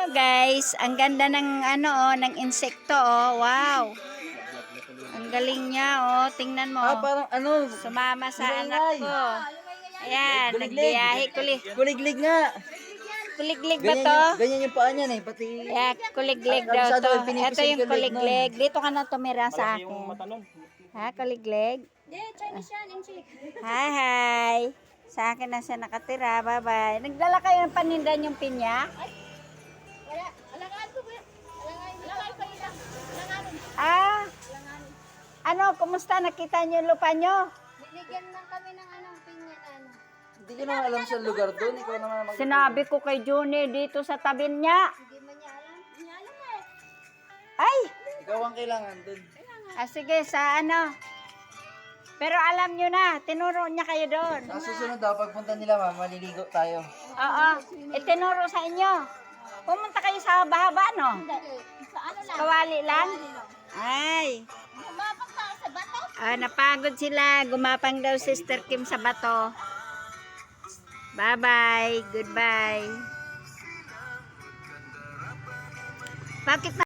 Ano guys, ang ganda ng ano oh, ng insekto oh. Wow. Ang galing niya oh. Tingnan mo. Ah, parang ano, Sumama sa anak ko. Ayan, nagbiyahe kuli. kuliglig nga. Kuliglig ba Ganyan, to? yung, ganyan yung paa niyan eh, pati... Yeah, kuliglig Ah, daw to. Ito yung kulig kuliglig. Dito ka na tumira sa akin. Ha, kuliglig? Hindi, Chinese yan, Inchik. Hi, hi. Sa akin na siya nakatira. Bye-bye. Nagdala kayo ng panindan yung pinya? Wala, Ah, ano, kumusta? Nakita niyo yung lupa niyo? Binigyan lang kami ng anong pinya na ano. Hindi ko naman alam sa lugar doon, ikaw naman mag- Sinabi ko kay Juni dito sa tabi niya. Hindi man niya alam. Hindi niya alam eh. Ay, Ikaw ang kailangan doon. ah, sige, sa ano. Pero alam niyo na, tinuro niya kayo doon. Sa susunod daw, pagpunta nila ma'am, maliligo tayo. Oo, itinuro sa inyo. Pumunta kayo sa bahaba, no? Sa ano lang? Kawali lang? Ay, Umapang tao sa bato. ah, napagod sila. Gumapang daw Sister Kim sa bato. Bye-bye. Goodbye. Bakit na